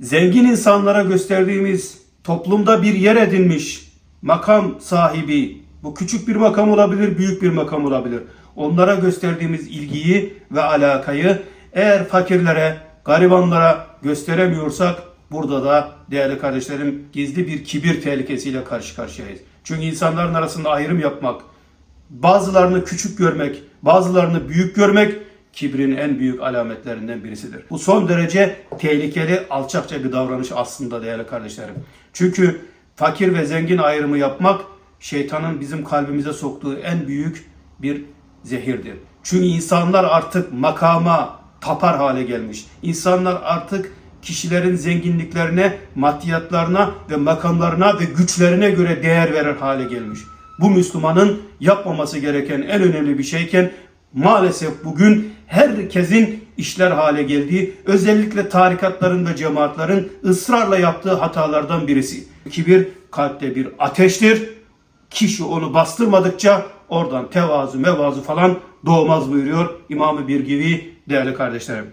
zengin insanlara gösterdiğimiz toplumda bir yer edinmiş makam sahibi, bu küçük bir makam olabilir, büyük bir makam olabilir. Onlara gösterdiğimiz ilgiyi ve alakayı eğer fakirlere, garibanlara gösteremiyorsak burada da değerli kardeşlerim gizli bir kibir tehlikesiyle karşı karşıyayız. Çünkü insanların arasında ayrım yapmak, bazılarını küçük görmek, bazılarını büyük görmek kibrin en büyük alametlerinden birisidir. Bu son derece tehlikeli, alçakça bir davranış aslında değerli kardeşlerim. Çünkü fakir ve zengin ayrımı yapmak şeytanın bizim kalbimize soktuğu en büyük bir zehirdir. Çünkü insanlar artık makama tapar hale gelmiş. İnsanlar artık kişilerin zenginliklerine, maddiyatlarına ve makamlarına ve güçlerine göre değer verir hale gelmiş. Bu Müslümanın yapmaması gereken en önemli bir şeyken maalesef bugün herkesin işler hale geldiği, özellikle tarikatların ve cemaatlerin ısrarla yaptığı hatalardan birisi. Kibir kalpte bir ateştir. Kişi onu bastırmadıkça oradan tevazu mevazu falan doğmaz buyuruyor İmam-ı Birgivi değerli kardeşlerim.